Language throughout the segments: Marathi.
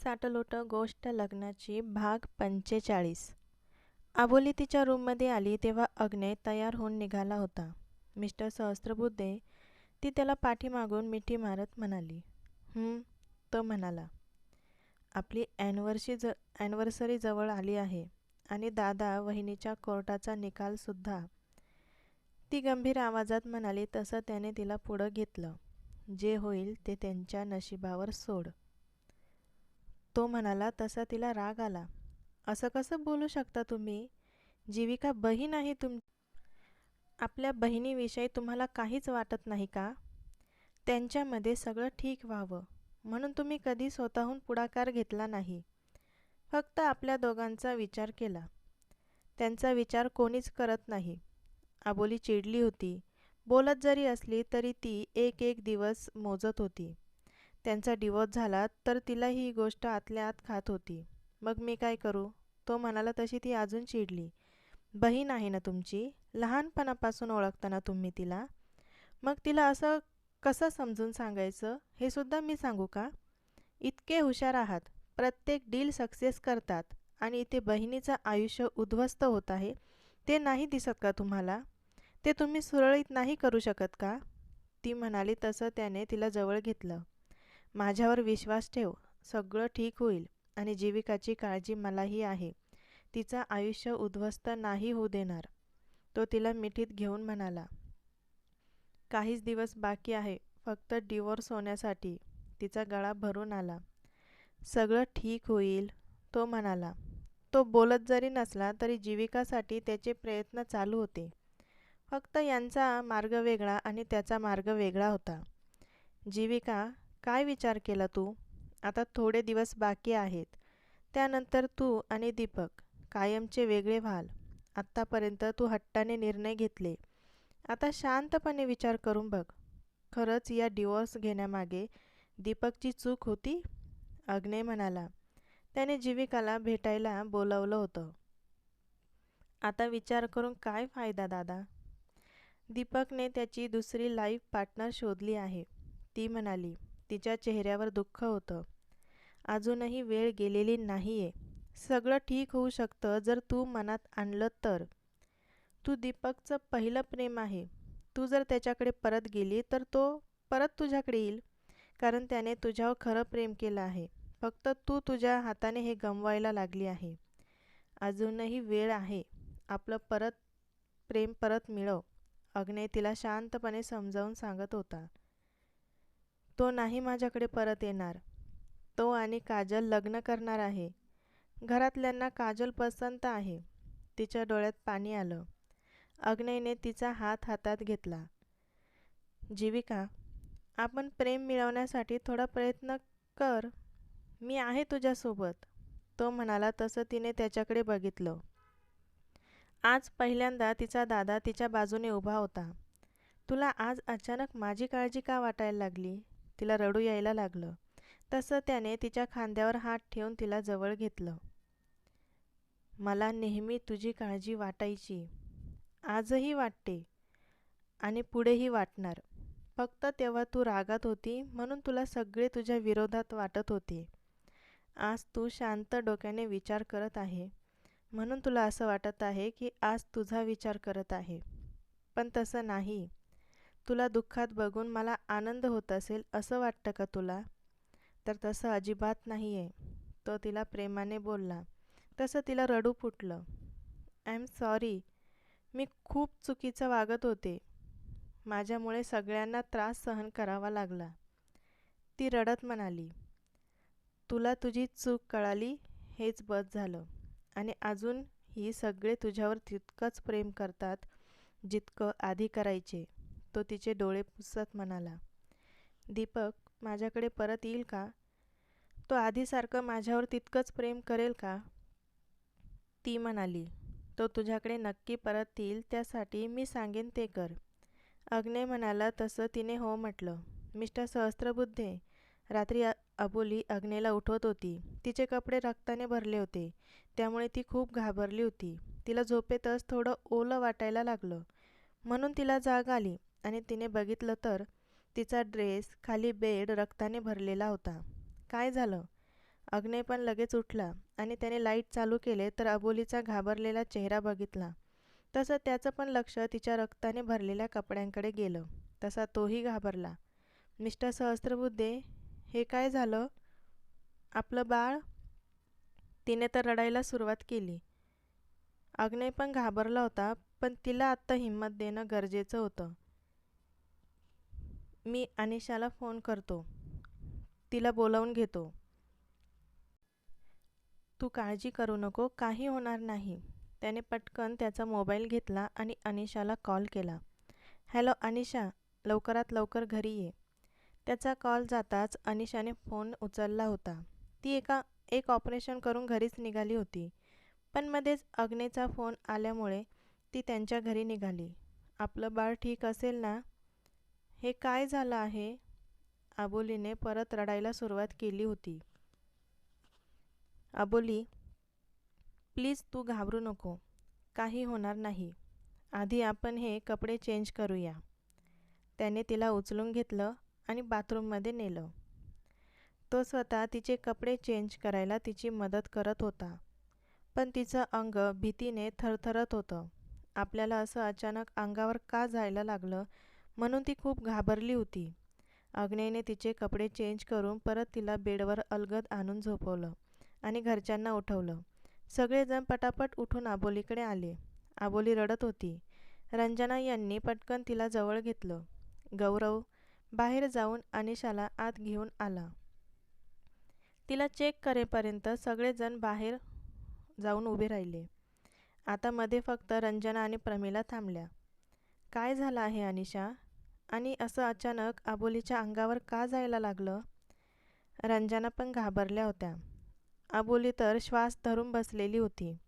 साटलोट गोष्ट लग्नाची भाग पंचेचाळीस. आबोली तिच्या रूममध्ये आली तेव्हा अग्नय तयार होऊन निघाला होता. मिस्टर सहस्त्रबुद्धे ती त्याला पाठीमागून मिठी मारत म्हणाली तो म्हणाला आपली ॲनिव्हर्सरी ज ॲनिव्हर्सरी जवळ आली आहे आणि दादा वहिनीच्या कोर्टाचा निकालसुद्धा ती गंभीर आवाजात म्हणाली तसं त्याने तिला पुढं घेतलं. जे होईल ते त्यांच्या नशिबावर सोड. तो म्हणाला तसा तिला राग आला. असं कसं बोलू शकता तुम्ही? जीविका बहीण आहे तुम आपल्या बहिणीविषयी तुम्हाला काहीच वाटत नाही का? त्यांच्यामध्ये सगळं ठीक व्हावं. म्हणून तुम्ही कधी स्वतःहून पुढाकार घेतला नाही. फक्त आपल्या दोघांचा विचार केला. त्यांचा विचार कोणीच करत नाही. आबोली चिडली होती. बोलत जरी असली तरी ती एक एक दिवस मोजत होती. त्यांचा डिवोर्स झाला तर तिला ही गोष्ट आतल्या आत खात होती. मग मी काय करू? तो म्हणाला तशी ती अजून चिडली. बहीण आहे ना तुमची? लहानपणापासून ओळखताना तुम्ही तिला? मग तिला असं कसं समजून सांगायचं? हे सुद्धा मी सांगू का? इतके हुशार आहात. प्रत्येक डील सक्सेस करतात. आणि इथे बहिणीचं आयुष्य उद्ध्वस्त होत आहे. ते नाही दिसत का तुम्हाला? ते तुम्ही सुरळीत नाही करू शकत का? ती म्हणाली तसं त्याने तिला जवळ घेतलं. माझ्यावर विश्वास ठेव. सगळं ठीक होईल आणि जीविकाची काळजी मलाही आहे. तिचं आयुष्य उद्ध्वस्त नाही होऊ देणार. तो तिला मिठीत घेऊन म्हणाला काहीच दिवस बाकी आहे. फक्त डिवोर्स होण्यासाठी. तिचा गळा भरून आला. सगळं ठीक होईल. तो म्हणाला तो बोलत जरी नसला तरी जीविकासाठी त्याचे प्रयत्न चालू होते. फक्त यांचा मार्ग वेगळा आणि त्याचा मार्ग वेगळा होता. जीविका काय विचार केला तू? आता थोडे दिवस बाकी आहेत. त्यानंतर तू आणि दीपक कायमचे वेगळे व्हाल. आत्तापर्यंत तू हट्टाने निर्णय घेतले. आता शांतपणे विचार करून बघ. खरंच या डिवोर्स घेण्यामागे दीपकची चूक होती? अग्नेय म्हणाला. त्याने जीविकाला भेटायला बोलावलं होतं. आता विचार करून काय फायदा दादा? दीपकने त्याची दुसरी लाईफ पार्टनर शोधली आहे. ती म्हणाली तिच्या चेहऱ्यावर दुःख होतं. अजूनही वेळ गेलेली नाही आहे सगळं ठीक होऊ शकतं जर तू मनात आणलं तर. तू दीपकचं पहिलं प्रेम आहे. तू जर त्याच्याकडे परत गेली तर तो परत तुझ्याकडे येईल. कारण त्याने तुझ्यावर खरं प्रेम केलं आहे. फक्त तू तुझ्या हाताने हे गमवायला लागली आहे. अजूनही वेळ आहे. आपलं परत प्रेम परत मिळव. अग्नेय तिला शांतपणे समजावून सांगत होता. तो नाही माझ्याकडे परत येणार. तो आणि काजल लग्न करणार आहे. घरातल्यांना काजल पसंत आहे. तिच्या डोळ्यात पाणी आलं. अग्नयने तिचा हात हातात घेतला. जीविका आपण प्रेम मिळवण्यासाठी थोडा प्रयत्न कर. मी आहे तुझ्यासोबत. तो म्हणाला तसं तिने त्याच्याकडे बघितलं. आज पहिल्यांदा तिचा दादा तिच्या बाजूने उभा होता. तुला आज अचानक माझी काळजी का वाटायला लागली? तिला रडू यायला लागलं. तसं त्याने तिच्या खांद्यावर हात ठेवून तिला जवळ घेतलं. मला नेहमी तुझी काळजी वाटायची. आजही वाटते आणि पुढेही वाटणार. फक्त तेव्हा तू रागात होती म्हणून तुला सगळे तुझ्या विरोधात वाटत होते. आज तू शांत डोक्याने विचार करत आहे. म्हणून तुला असं वाटत आहे की आज तुझा विचार करत आहे. पण तसं नाही. तुला दुःखात बघून मला आनंद होत असेल असं वाटतं का तुला? तर तसं अजिबात नाही आहे तो तिला प्रेमाने बोलला. तसं तिला रडू फुटलं. I am sorry. मी खूप चुकीचं वागत होते. माझ्यामुळे सगळ्यांना त्रास सहन करावा लागला. ती रडत म्हणाली. तुला तुझी चूक कळाली हेच बस झालं. आणि अजून ही सगळे तुझ्यावर तितकंच प्रेम करतात जितकं आधी करायचे. तो तिचे डोळे पुसत म्हणाला दीपक माझ्याकडे परत येईल का? तो आधीसारखं माझ्यावर तितकंच प्रेम करेल का? ती म्हणाली तो तुझ्याकडे नक्की परत येईल त्यासाठी मी सांगेन ते कर. अग्ने म्हणाला तसं तिने हो म्हटलं. मिस्टर सहस्त्रबुद्धे रात्री अबोली अग्नेला उठवत होती. तिचे कपडे रक्ताने भरले होते. त्यामुळे ती खूप घाबरली होती. तिला झोपेतच थोडं ओलं वाटायला लागलं. म्हणून तिला जाग आली. आणि तिने बघितलं तर तिचा ड्रेस खाली बेड रक्ताने भरलेला होता. काय झालं? अग्नेय पण लगेच उठला आणि त्याने लाइट चालू केले तर अबोलीचा घाबरलेला चेहरा बघितला. तसं त्याचं पण लक्ष तिच्या रक्ताने भरलेल्या कपड्यांकडे गेलं. तसा तोही घाबरला. मिस्टर सहस्त्रबुद्धे हे काय झालं? आपलं बाळ? तिने तर रडायला सुरुवात केली. अग्नेय पण घाबरला होता पण तिला आत्ता हिंमत देणं गरजेचं होतं. मी अनिशाला फोन करतो. तिला बोलावून घेतो. तू काळजी करू नको काही होणार नाही. त्याने पटकन त्याचा मोबाईल घेतला आणि अनिशाला कॉल केला. हॅलो अनिशा लवकरात लवकर घरी ये. त्याचा कॉल जाताच अनिशाने फोन उचलला होता. ती एका एक ऑपरेशन करून घरीच निघाली होती. पण मध्येच अग्नेचा फोन आल्यामुळे ती त्यांच्या घरी निघाली. आपलं बाळ ठीक असेल ना? हे काय झालं आहे? अबोलीने परत रडायला सुरुवात केली होती. अबोली प्लीज तू घाबरू नको. काही होणार नाही. आधी आपण हे कपडे चेंज करूया. त्याने तिला उचलून घेतलं आणि बाथरूममध्ये नेलं. तो स्वतः तिचे कपडे चेंज करायला तिची मदत करत होता. पण तिचं अंग भीतीने थरथरत होतं. आपल्याला असं अचानक अंगावर का जायला लागलं म्हणून ती खूप घाबरली होती. अग्नेयने तिचे कपडे चेंज करून परत तिला बेडवर अलगद आणून झोपवलं आणि घरच्यांना उठवलं. सगळेजण पटापट उठून आबोलीकडे आले. आबोली रडत होती. रंजना यांनी पटकन तिला जवळ घेतलं. गौरव बाहेर जाऊन अनिशाला आत घेऊन आला. तिला चेक करेपर्यंत सगळेजण बाहेर जाऊन उभे राहिले. आता मध्ये फक्त रंजना आणि प्रमिला थांबल्या. काय झालं आहे अनिशा? आणि असं अचानक आबोलीच्या अंगावर का जायला लागलं? रंजना पण घाबरल्या होत्या. आबोली तर श्वास धरून बसलेली होती.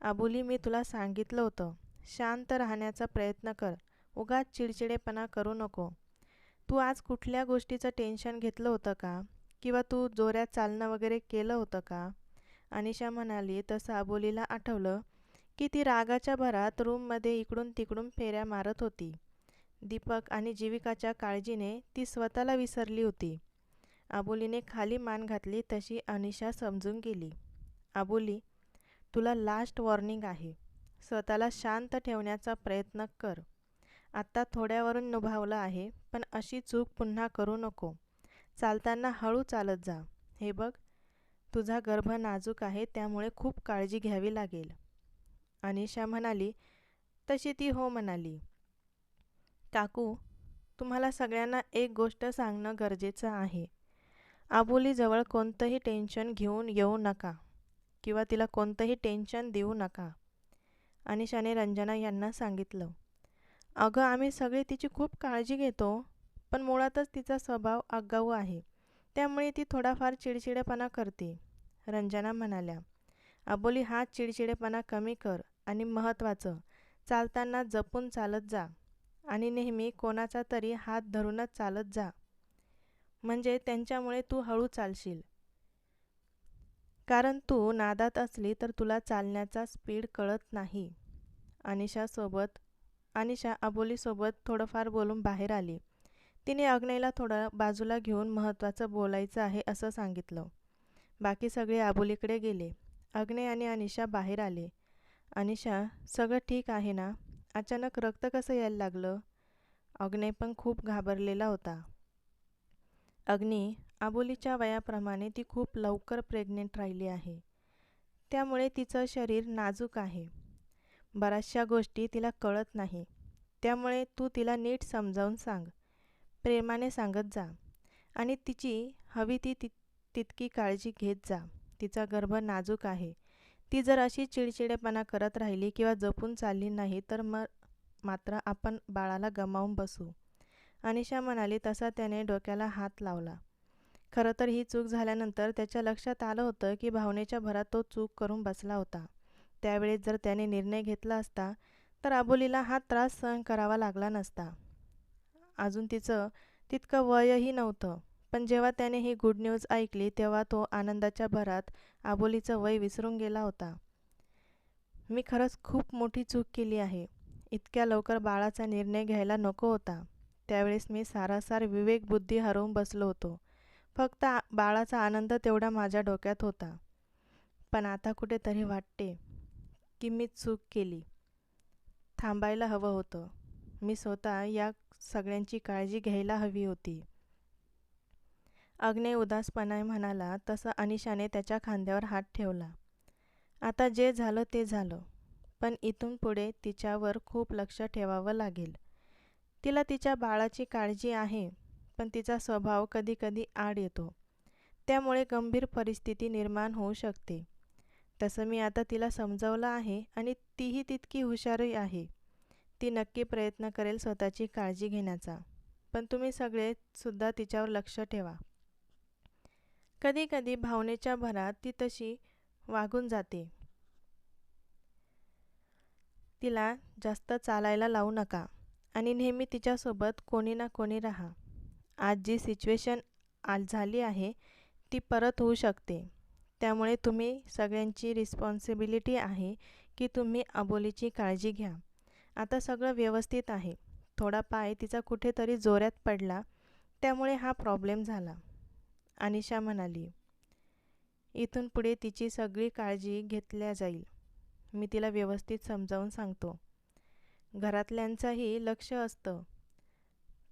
आबोली मी तुला सांगितलं होतं शांत राहण्याचा प्रयत्न कर. उगाच चिडचिडेपणा करू नको. तू आज कुठल्या गोष्टीचं टेन्शन घेतलं होतं का? किंवा तू जोऱ्यात चालणं वगैरे केलं होतं का? अनिशा म्हणाली तसं आबोलीला आठवलं की ती रागाच्या भरात रूममध्ये इकडून तिकडून फेऱ्या मारत होती. दीपक आणि जीविकाच्या काळजीने ती स्वतःला विसरली होती. आबोलीने खाली मान घातली तशी अनिशा समजून गेली. आबोली तुला लास्ट वॉर्निंग आहे. स्वतःला शांत ठेवण्याचा प्रयत्न कर. आत्ता थोड्यावरून नुभावलं आहे पण अशी चूक पुन्हा करू नको. चालताना हळू चालत जा. हे बघ तुझा गर्भ नाजूक आहे त्यामुळे खूप काळजी घ्यावी लागेल. अनिशा म्हणाली तशी ती हो म्हणाली. काकू तुम्हाला सगळ्यांना एक गोष्ट सांगणं गरजेचं आहे. आबोलीजवळ कोणतंही टेन्शन घेऊन येऊ नका किंवा तिला कोणतंही टेन्शन देऊ नका अनिशाने रंजना यांना सांगितलं. अगं आम्ही सगळे तिची खूप काळजी घेतो पण मुळातच तिचा स्वभाव आगाऊ आहे त्यामुळे ती थोडाफार चिडचिडेपणा करते. रंजना म्हणाल्या अबोली हा चिडचिडेपणा कमी कर आणि महत्त्वाचं चालताना जपून चालत जा. आणि नेहमी कोणाचा तरी हात धरूनच चालत जा. म्हणजे त्यांच्यामुळे तू हळू चालशील. कारण तू नादात असली तर तुला चालण्याचा स्पीड कळत नाही. अनिशासोबत अनिशा अबोलीसोबत थोडंफार बोलून बाहेर आली. तिने अग्नेयला थोडं बाजूला घेऊन महत्त्वाचं बोलायचं आहे असं सांगितलं. बाकी सगळे आबोलीकडे गेले. अग्नेय आणि अनिशा बाहेर आले. अनिशा सगळं ठीक आहे ना? अचानक रक्त कसं यायला लागलं? अग्ने पण खूप घाबरलेला होता. अग्नी आबोलीच्या वयाप्रमाणे ती खूप लवकर प्रेग्नेंट राहिली आहे. त्यामुळे तिचं शरीर नाजूक आहे. बऱ्याचशा गोष्टी तिला कळत नाही. त्यामुळे तू तिला नीट समजावून सांग. प्रेमाने सांगत जा. आणि तिची हवी ती तितकी काळजी घेत जा. तिचा गर्भ नाजूक आहे. ती जर अशी चिडचिडेपणा करत राहिली किंवा जपून चालली नाही तर मग मात्र आपण बाळाला गमावून बसू. अनिशा म्हणाली तसा त्याने डोक्याला हात लावला. खरं तर ही चूक झाल्यानंतर त्याच्या लक्षात आलं होतं की भावनेच्या भरात तो चूक करून बसला होता. त्यावेळेस जर त्याने निर्णय घेतला असता तर आबोलीला हा त्रास सहन करावा लागला नसता. अजून तिचं तितकं वयही नव्हतं. पण जेव्हा त्याने ही गुड न्यूज ऐकली तेव्हा तो आनंदाच्या भरात आबोलीचं वय विसरून गेला होता. मी खरंच खूप मोठी चूक केली आहे. इतक्या लवकर बाळाचा निर्णय घ्यायला नको होता. त्यावेळेस मी सारासार विवेकबुद्धी हरवून बसलो होतो. फक्त बाळाचा आनंद तेवढा माझ्या डोक्यात होता. पण आता कुठेतरी वाटते की मी चूक केली. थांबायला हवं होतं. मी स्वतः या सगळ्यांची काळजी घ्यायला हवी होती. अग्ने उदासपणाने म्हणाला तसं अनिशाने त्याच्या खांद्यावर हात ठेवला. आता जे झालं ते झालं पण इथून पुढे तिच्यावर खूप लक्ष ठेवावं लागेल. तिला तिच्या बाळाची काळजी आहे पण तिचा स्वभाव कधीकधी आड येतो. त्यामुळे गंभीर परिस्थिती निर्माण होऊ शकते. तसं मी आता तिला समजावलं आहे आणि तीही तितकी हुशारही आहे. ती नक्की प्रयत्न करेल स्वतःची काळजी घेण्याचा. पण तुम्ही सगळे सुद्धा तिच्यावर लक्ष ठेवा. कधीकधी भावनेच्या भरात ती तशी वागून जाते. तिला जास्त चालायला लावू नका आणि नेहमी तिच्यासोबत कोणी ना कोणी राहा. आज जी सिच्युएशन आज झाली आहे ती परत होऊ शकते. त्यामुळे तुम्ही सगळ्यांची रिस्पॉन्सिबिलिटी आहे की तुम्ही अबोलीची काळजी घ्या. आता सगळं व्यवस्थित आहे. थोडा पाय तिचा कुठेतरी जोऱ्यात पडला त्यामुळे हा प्रॉब्लेम झाला. अनिशा म्हणाली इथून पुढे तिची सगळी काळजी घेतल्या जाईल. मी तिला व्यवस्थित समजावून सांगतो. घरातल्यांचंही लक्ष असतं.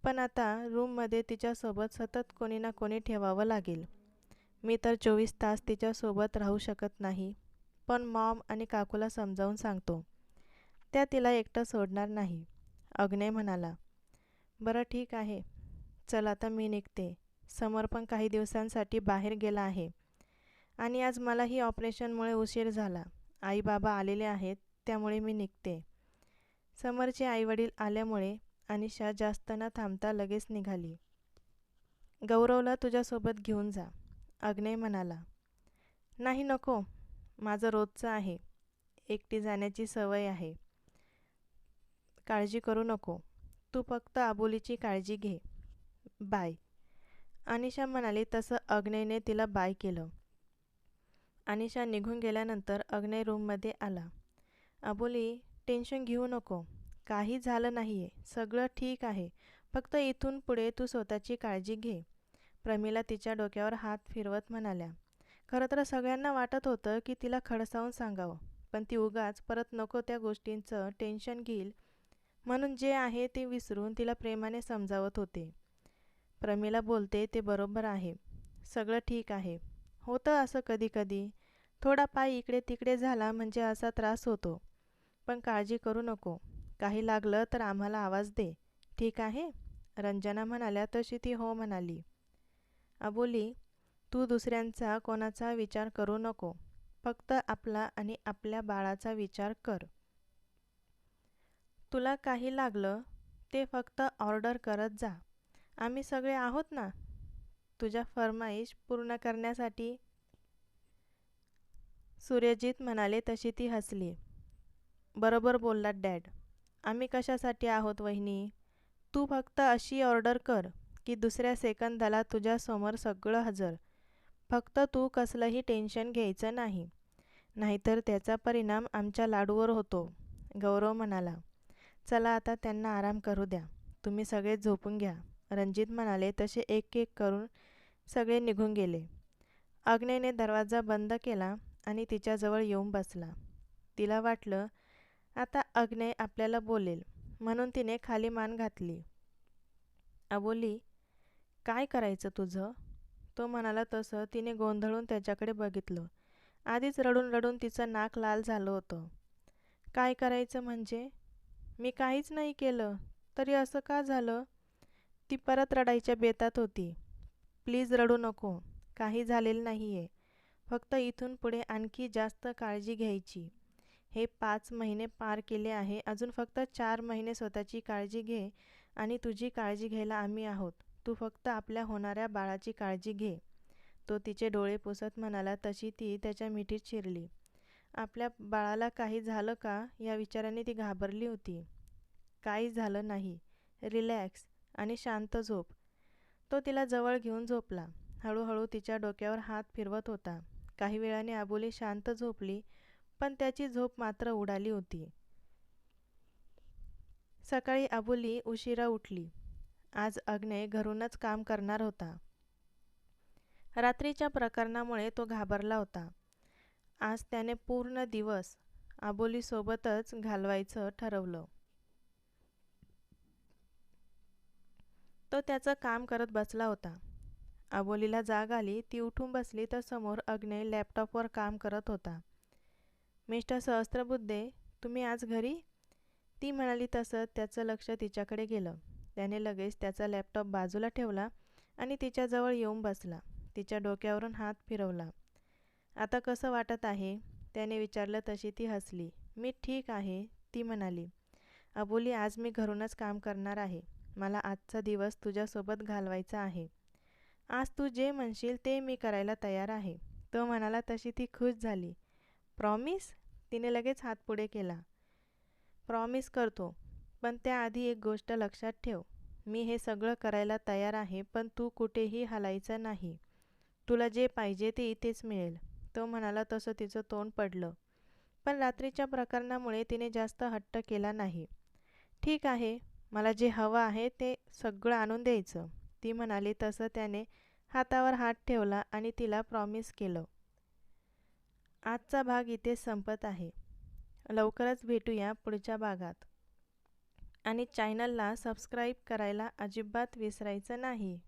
पण आता रूममध्ये तिच्यासोबत सतत कोणी ना कोणी ठेवावं लागेल. मी तर चोवीस तास तिच्यासोबत राहू शकत नाही पण मॉम आणि काकूला समजावून सांगतो. त्या तिला एकटं सोडणार नाही. अग्नय म्हणाला बरं ठीक आहे. चल आता मी निघते. समर पण काही दिवसांसाठी बाहेर गेला आहे. आणि आज मलाही ऑपरेशनमुळे उशीर झाला. आई बाबा आलेले आहेत त्यामुळे मी निघते. समरचे आईवडील आल्यामुळे अनिशा जास्त न थांबता लगेच निघाली. गौरवला तुझ्यासोबत घेऊन जा अग्नय म्हणाला. नाही नको माझं रोजचं आहे. एकटी जाण्याची सवय आहे. काळजी करू नको. तू फक्त आबोलीची काळजी घे. बाय. अनिशा म्हणाली तसं अग्नेयने तिला बाय केलं. अनिशा निघून गेल्यानंतर अग्नेय रूममध्ये आला. अबोली टेन्शन घेऊ नको. काही झालं नाही आहे सगळं ठीक आहे. फक्त इथून पुढे तू स्वतःची काळजी घे. प्रमिला तिच्या डोक्यावर हात फिरवत म्हणाल्या. खरं तर सगळ्यांना वाटत होतं की तिला खडसावून सांगावं. पण ती उगाच परत नको त्या गोष्टींचं टेन्शन घेईल म्हणून जे आहे ते विसरून तिला प्रेमाने समजावत होते. प्रमिला बोलते ते बरोबर आहे. सगळं ठीक आहे. होतं असं कधी कधी थोडा पाय इकडे तिकडे झाला म्हणजे असा त्रास होतो. पण काळजी करू नको. काही लागलं तर आम्हाला आवाज दे. ठीक आहे. रंजना म्हणाल्या तशी ती हो म्हणाली. अबोली तू दुसऱ्यांचा कोणाचा विचार करू नको. फक्त आपला आणि आपल्या बाळाचा विचार कर. तुला काही लागलं? ते फक्त ऑर्डर करत जा. आम्ही सगळे आहोत ना? तुझ्या फरमाईश पूर्ण करण्यासाठी? सूर्यजित म्हणाले तशी ती हसली. बरोबर बोललात डॅड. आम्ही कशासाठी आहोत वहिनी? तू फक्त अशी ऑर्डर कर की दुसऱ्या सेकंदाला तुझ्यासमोर सगळं हजर. फक्त तू कसलंही टेन्शन घ्यायचं नाही. नाहीतर त्याचा परिणाम आमच्या लाडूवर होतो गौरव म्हणाला. चला आता त्यांना आराम करू द्या. तुम्ही सगळे झोपून घ्या. रणजित म्हणाले तसे एक एक करून सगळे निघून गेले. अग्नेने दरवाजा बंद केला आणि तिच्याजवळ येऊन बसला. तिला वाटलं आता अग्नेय आपल्याला बोलेल. म्हणून तिने खाली मान घातली. अबोली काय करायचं तुझं? तो म्हणाला तसं. तिने गोंधळून त्याच्याकडे बघितलं. आधीच रडून रडून तिचं नाक लाल झालं होतं. काय करायचं म्हणजे? मी काहीच नाही केलं. तरी असं का झालं? ती परत रडायच्या बेतात होती. प्लीज रडू नको. काही झालेलं नाही आहे फक्त इथून पुढे आणखी जास्त काळजी घ्यायची. हे पाच महिने पार केले आहे. अजून फक्त चार महिने स्वतःची काळजी घे आणि तुझी काळजी घ्यायला आम्ही आहोत. तू फक्त आपल्या होणाऱ्या बाळाची काळजी घे. तो तिचे डोळे पुसत म्हणाला. तशी ती त्याच्या मिठीत शिरली. आपल्या बाळाला काही झालं का? या विचाराने ती घाबरली होती. काही झालं नाही. रिलॅक्स. आणि शांत झोप. तो तिला जवळ घेऊन झोपला. हळूहळू तिच्या डोक्यावर हात फिरवत होता. काही वेळाने आबोली शांत झोपली पण त्याची झोप मात्र उडाली होती. सकाळी आबोली उशिरा उठली. आज अग्ने घरूनच काम करणार होता. रात्रीच्या प्रकरणामुळे तो घाबरला होता. आज त्याने पूर्ण दिवस आबोलीसोबतच घालवायचं ठरवलं. तो त्याचं काम करत बसला होता. आबोलीला जाग आली ती उठून बसली तर समोर अग्ने लॅपटॉपवर काम करत होता. मिस्टर सहस्त्रबुद्धे तुम्ही आज घरी? ती म्हणाली तसं त्याचं लक्ष तिच्याकडे गेलं. त्याने लगेच त्याचा लॅपटॉप बाजूला ठेवला आणि तिच्याजवळ येऊन बसला. तिच्या डोक्यावरून हात फिरवला. आता कसं वाटत आहे? त्याने विचारलं तशी ती हसली. मी ठीक आहे ती म्हणाली. अबोली आज मी घरूनच काम करणार आहे. मला आजचा दिवस तुझ्यासोबत घालवायचा आहे. आज तू जे म्हणशील ते मी करायला तयार आहे. तो म्हणाला तशी ती खुश झाली. प्रॉमिस तिने लगेच हात पुढे केला. प्रॉमिस करतो. पण त्याआधी एक गोष्ट लक्षात ठेव. मी हे सगळं करायला तयार आहे पण तू कुठेही हलायचं नाही. तुला जे पाहिजे ते इथेच मिळेल. तो म्हणाला तसं तिचं तोंड पडलं. पण रात्रीच्या प्रकरणामुळे तिने जास्त हट्ट केला नाही. ठीक आहे. मला जे हवं आहे ते सगळं आणून द्यायचं. ती म्हणाली तसं त्याने हातावर हात ठेवला आणि तिला प्रॉमिस केलं. आजचा भाग इथे संपत आहे. लवकरच भेटूया पुढच्या भागात. आणि चॅनलला सबस्क्राईब करायला अजिबात विसरायचं नाही.